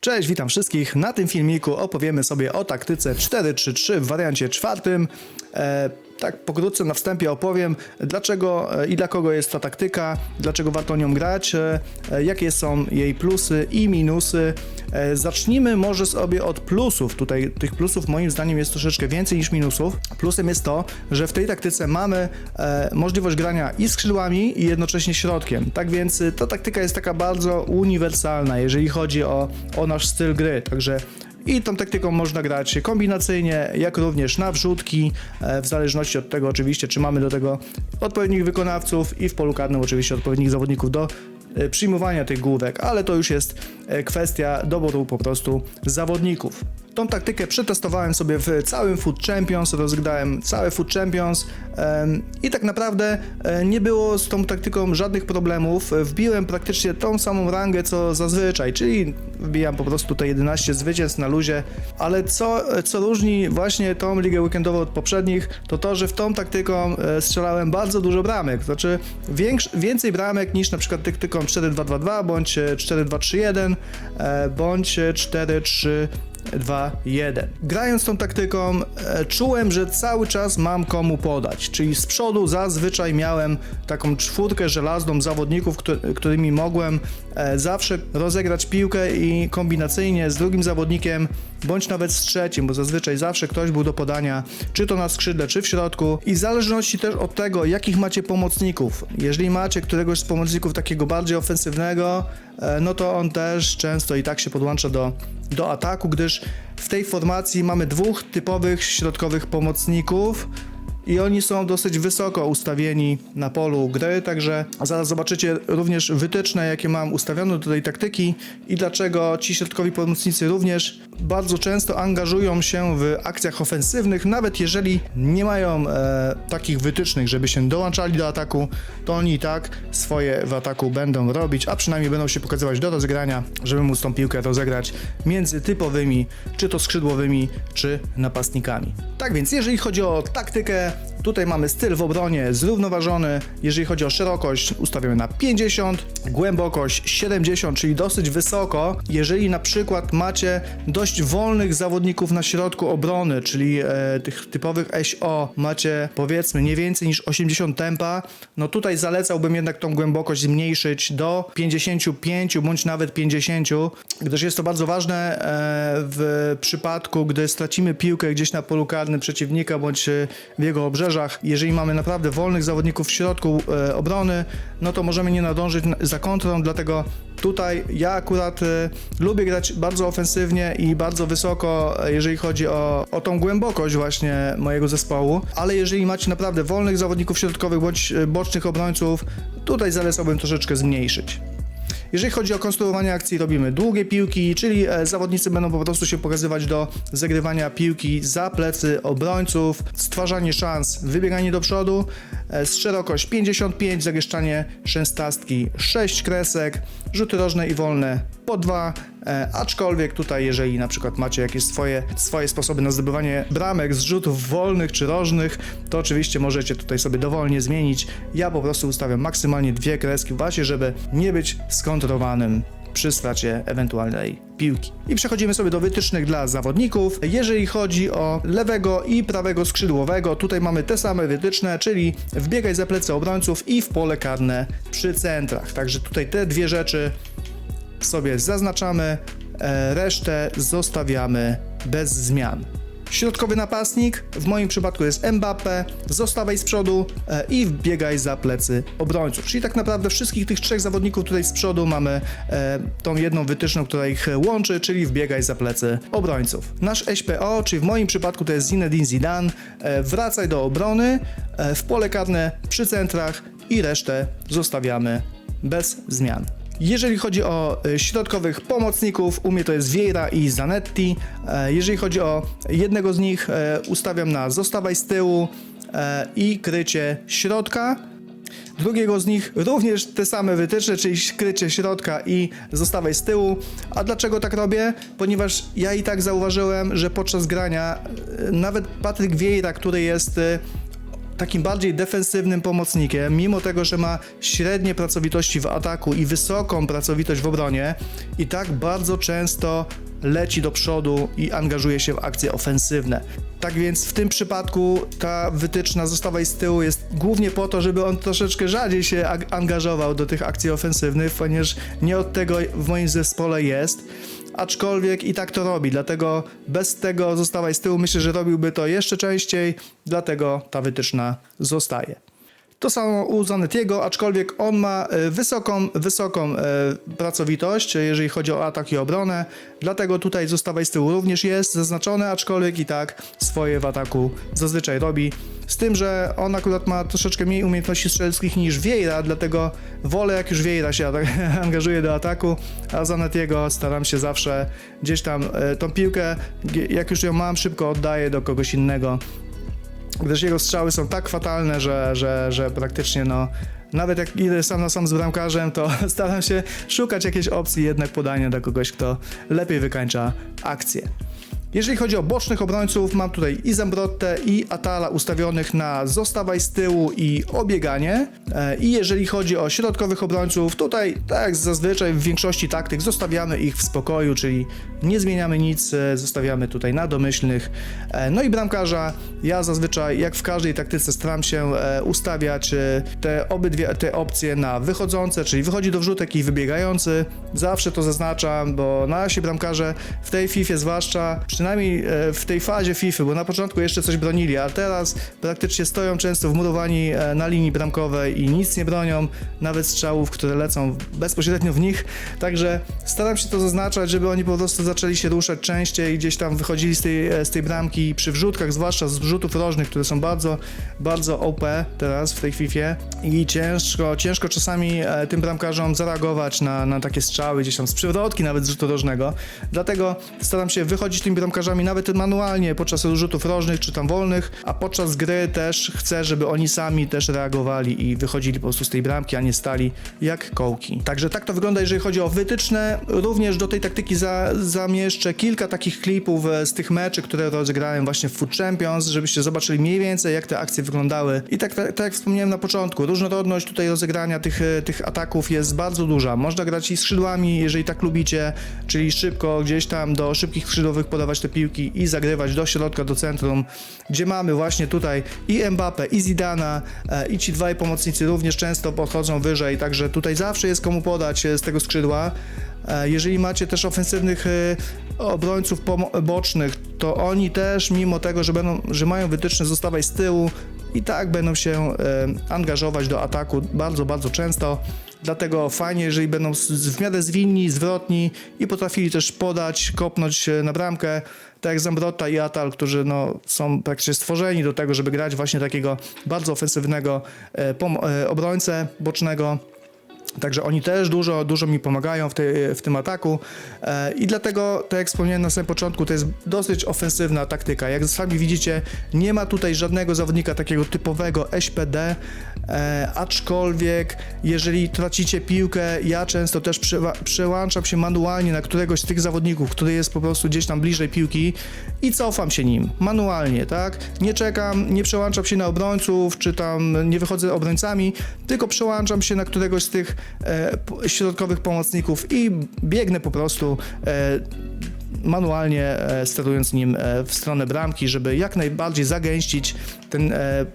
Cześć, witam wszystkich. Na tym filmiku opowiemy sobie o taktyce 4-3-3 w wariancie czwartym. E, tak pokrótce na wstępie opowiem, dlaczego e, i dla kogo jest ta taktyka, dlaczego warto nią grać, e, e, jakie są jej plusy i minusy. Zacznijmy może sobie od plusów. Tutaj tych plusów moim zdaniem jest troszeczkę więcej niż minusów. Plusem jest to, że w tej taktyce mamy możliwość grania i skrzydłami i jednocześnie środkiem. Tak więc ta taktyka jest taka bardzo uniwersalna, jeżeli chodzi o, o nasz styl gry. Także i tą taktyką można grać kombinacyjnie, jak również na wrzutki, e, w zależności od tego oczywiście, czy mamy do tego odpowiednich wykonawców i w polu karnym oczywiście odpowiednich zawodników do e, przyjmowania tych główek, ale to już jest e, kwestia doboru po prostu zawodników. Tą taktykę przetestowałem sobie w całym Food Champions, rozgrałem całe Food Champions i tak naprawdę e, nie było z tą taktyką żadnych problemów. Wbiłem praktycznie tą samą rangę co zazwyczaj, czyli wbijam po prostu te 11 zwycięstw na luzie, ale co, co różni właśnie tą ligę weekendową od poprzednich, to to, że w tą taktyką e, strzelałem bardzo dużo bramek, znaczy większ, więcej bramek niż na przykład taktyką 4-2-2-2 bądź e, 4-2-3-1 e, bądź e, 4-3 2, 1. Grając tą taktyką, e, czułem, że cały czas mam komu podać, czyli z przodu zazwyczaj miałem taką czwórkę żelazną zawodników, któ- którymi mogłem e, zawsze rozegrać piłkę i kombinacyjnie z drugim zawodnikiem, bądź nawet z trzecim, bo zazwyczaj zawsze ktoś był do podania, czy to na skrzydle, czy w środku. I w zależności też od tego, jakich macie pomocników. Jeżeli macie któregoś z pomocników takiego bardziej ofensywnego, no to on też często i tak się podłącza do, do ataku, gdyż w tej formacji mamy dwóch typowych środkowych pomocników i oni są dosyć wysoko ustawieni na polu gry, także zaraz zobaczycie również wytyczne, jakie mam ustawione do tej taktyki i dlaczego ci środkowi pomocnicy również bardzo często angażują się w akcjach ofensywnych, nawet jeżeli nie mają e, takich wytycznych, żeby się dołączali do ataku, to oni i tak swoje w ataku będą robić, a przynajmniej będą się pokazywać do rozegrania, żeby móc tą piłkę rozegrać między typowymi, czy to skrzydłowymi, czy napastnikami. Tak więc, jeżeli chodzi o taktykę, tutaj mamy styl w obronie zrównoważony. Jeżeli chodzi o szerokość, ustawiamy na 50, głębokość 70, czyli dosyć wysoko. Jeżeli na przykład macie dość wolnych zawodników na środku obrony, czyli e, tych typowych SO, macie powiedzmy nie więcej niż 80 tempa, no tutaj zalecałbym jednak tą głębokość zmniejszyć do 55 bądź nawet 50, gdyż jest to bardzo ważne e, w przypadku, gdy stracimy piłkę gdzieś na polu karnym przeciwnika bądź e, w jego obrzeżach. Jeżeli mamy naprawdę wolnych zawodników w środku e, obrony, no to możemy nie nadążyć na- za kontrą, dlatego tutaj ja akurat e, lubię grać bardzo ofensywnie i bardzo wysoko, e, jeżeli chodzi o, o tą głębokość właśnie mojego zespołu, ale jeżeli macie naprawdę wolnych zawodników środkowych bądź e, bocznych obrońców, tutaj zalecałbym troszeczkę zmniejszyć. Jeżeli chodzi o konstruowanie akcji, robimy długie piłki, czyli e, zawodnicy będą po prostu się pokazywać do zagrywania piłki za plecy obrońców, stwarzanie szans, wybieganie do przodu, e, z szerokość 55, zagęszczanie szesnastki 6 kresek, rzuty rożne i wolne po 2, e, aczkolwiek tutaj jeżeli na przykład macie jakieś swoje, swoje sposoby na zdobywanie bramek z rzutów wolnych czy rożnych, to oczywiście możecie tutaj sobie dowolnie zmienić. Ja po prostu ustawiam maksymalnie dwie kreski właśnie, żeby nie być skontrowanym przy stracie ewentualnej piłki. I przechodzimy sobie do wytycznych dla zawodników. Jeżeli chodzi o lewego i prawego skrzydłowego, tutaj mamy te same wytyczne, czyli wbiegaj za plecy obrońców i w pole karne przy centrach. Także tutaj te dwie rzeczy sobie zaznaczamy, e, resztę zostawiamy bez zmian. Środkowy napastnik, w moim przypadku jest Mbappe, zostawaj z przodu e, i wbiegaj za plecy obrońców. Czyli tak naprawdę wszystkich tych trzech zawodników tutaj z przodu mamy e, tą jedną wytyczną, która ich łączy, czyli wbiegaj za plecy obrońców. Nasz SPO, czyli w moim przypadku to jest Zinedine Zidane, e, wracaj do obrony, w pole karne przy centrach i resztę zostawiamy bez zmian. Jeżeli chodzi o e, środkowych pomocników, u mnie to jest Vieira i Zanetti. E, Jeżeli chodzi o jednego z nich, e, ustawiam na zostawaj z tyłu i krycie środka. Drugiego z nich również te same wytyczne, czyli krycie środka i zostawaj z tyłu. A dlaczego tak robię? Ponieważ ja i tak zauważyłem, że podczas grania nawet Patryk Vieira, który jest takim bardziej defensywnym pomocnikiem, mimo tego, że ma średnie pracowitości w ataku i wysoką pracowitość w obronie, i tak bardzo często leci do przodu i angażuje się w akcje ofensywne. Tak więc w tym przypadku ta wytyczna zostawaj z tyłu jest głównie po to, żeby on troszeczkę rzadziej się angażował do tych akcji ofensywnych, ponieważ nie od tego w moim zespole jest. Aczkolwiek i tak to robi, dlatego bez tego zostawaj z tyłu. Myślę, że robiłby to jeszcze częściej, dlatego ta wytyczna zostaje. To samo u Zanetiego, aczkolwiek on ma e, wysoką, wysoką e, pracowitość, e, jeżeli chodzi o atak i obronę, dlatego tutaj zostawaj z tyłu również jest zaznaczone, aczkolwiek i tak swoje w ataku zazwyczaj robi. Z tym, że on akurat ma troszeczkę mniej umiejętności strzeleckich niż Vieira, dlatego wolę jak już Vieira się angażuje do ataku, a Zanetiego staram się zawsze gdzieś tam tą piłkę, jak już ją mam, szybko oddaję do kogoś innego gdyż jego strzały są tak fatalne, że, że, że praktycznie no, nawet jak idę sam na sam z bramkarzem, to staram się szukać jakiejś opcji jednak podania do kogoś, kto lepiej wykańcza akcję. Jeżeli chodzi o bocznych obrońców, mam tutaj i Zambrottę, i Atala ustawionych na zostawaj z tyłu i obieganie. E, I jeżeli chodzi o środkowych obrońców, tutaj, tak jak zazwyczaj w większości taktyk, zostawiamy ich w spokoju, czyli nie zmieniamy nic, e, zostawiamy tutaj na domyślnych. E, No i bramkarza, ja zazwyczaj, jak w każdej taktyce, staram się ustawiać te obydwie te opcje na wychodzące, czyli wychodzi do wrzutek i wybiegający. Zawsze to zaznaczam, bo nasi bramkarze w tej FIFA zwłaszcza, przynajmniej e, w tej fazie FIFA, bo na początku jeszcze coś bronili, a teraz praktycznie stoją często wmurowani e, na linii bramkowej i nic nie bronią, nawet strzałów, które lecą bezpośrednio w nich. Także staram się to zaznaczać, żeby oni po prostu zaczęli się ruszać częściej, gdzieś tam wychodzili z tej, e, z tej bramki przy wrzutkach, zwłaszcza z wrzutów rożnych, które są bardzo, bardzo OP teraz w tej FIFA i ciężko, ciężko czasami tym bramkarzom zareagować na, na takie strzały, gdzieś tam z przewrotki nawet z rzutu rożnego. Dlatego staram się wychodzić tymi bramkarzami nawet manualnie podczas rzutów rożnych czy tam wolnych, a podczas gry też chcę, żeby oni sami też reagowali i wychodzili po prostu z tej bramki, a nie stali jak kołki. Także tak to wygląda, jeżeli chodzi o wytyczne. Również do tej taktyki za, zamieszczę kilka takich klipów e, z tych meczy, które rozegrałem właśnie w Food Champions, żebyście zobaczyli mniej więcej, jak te akcje wyglądały. I tak, tak, tak jak wspomniałem na początku, różnorodność tutaj rozegrania tych, e, tych ataków jest bardzo duża. Można grać i skrzydłami, jeżeli tak lubicie, czyli szybko gdzieś tam do szybkich skrzydłowych podawać te piłki i zagrywać do środka, do centrum, gdzie mamy właśnie tutaj i Mbappe, i Zidana, e, i ci dwaj pomocnicy również często podchodzą wyżej, także tutaj zawsze jest komu podać e, z tego skrzydła. E, Jeżeli macie też ofensywnych obrońców bocznych, to oni też, mimo tego, że, będą, że mają wytyczne zostawać z tyłu, i tak będą się angażować do ataku bardzo, bardzo często. Dlatego fajnie, jeżeli będą w miarę zwinni, zwrotni i potrafili też podać, kopnąć na bramkę, tak jak Zambrotta i Atal, którzy no, są praktycznie stworzeni do tego, żeby grać właśnie takiego bardzo ofensywnego e, e, obrońcę bocznego. Także oni też dużo, dużo mi pomagają w, w tym ataku e, i dlatego, tak jak wspomniałem na samym początku, to jest dosyć ofensywna taktyka. Jak sami widzicie, nie ma tutaj żadnego zawodnika takiego typowego SPD, e, aczkolwiek jeżeli tracicie piłkę, ja często też przełączam się manualnie na któregoś z tych zawodników, który jest po prostu gdzieś tam bliżej piłki i cofam się nim, manualnie, tak? Nie czekam, nie przełączam się na obrońców, czy tam nie wychodzę obrońcami, tylko przełączam się na któregoś z tych środkowych pomocników i biegnę po prostu e, manualnie e, sterując nim e, w stronę bramki, żeby jak najbardziej zagęścić ten e,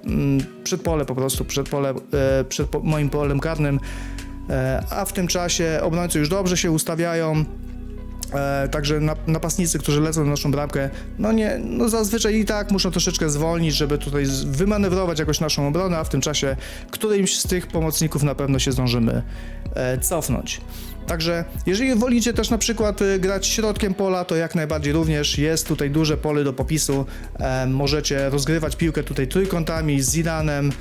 przedpole po prostu, przedpole e, przed moim polem karnym, e, a w tym czasie obrońcy już dobrze się ustawiają, E, także nap- napastnicy, którzy lecą na naszą bramkę, no nie, no zazwyczaj i tak muszą troszeczkę zwolnić, żeby tutaj wymanewrować jakoś naszą obronę, a w tym czasie którymś z tych pomocników na pewno się zdążymy e, cofnąć. Także jeżeli wolicie też na przykład e, grać środkiem pola, to jak najbardziej również jest tutaj duże pole do popisu. E, możecie rozgrywać piłkę tutaj trójkątami z Zidanem,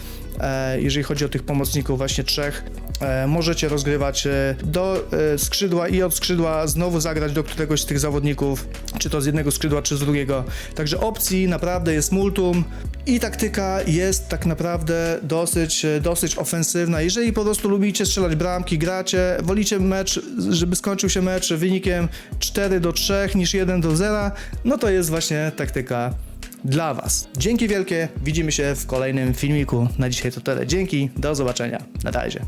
e, jeżeli chodzi o tych pomocników właśnie trzech. E, możecie rozgrywać e, do e, skrzydła i od skrzydła znowu zagrać do któregoś z tych zawodników, czy to z jednego skrzydła, czy z drugiego. Także opcji naprawdę jest multum i taktyka jest tak naprawdę dosyć, e, dosyć ofensywna. Jeżeli po prostu lubicie strzelać bramki, gracie, wolicie żeby skończył się mecz wynikiem 4 do 3 niż 1 do 0, no to jest właśnie taktyka dla Was. Dzięki wielkie, widzimy się w kolejnym filmiku. Na dzisiaj to tyle. Dzięki, do zobaczenia. Na razie.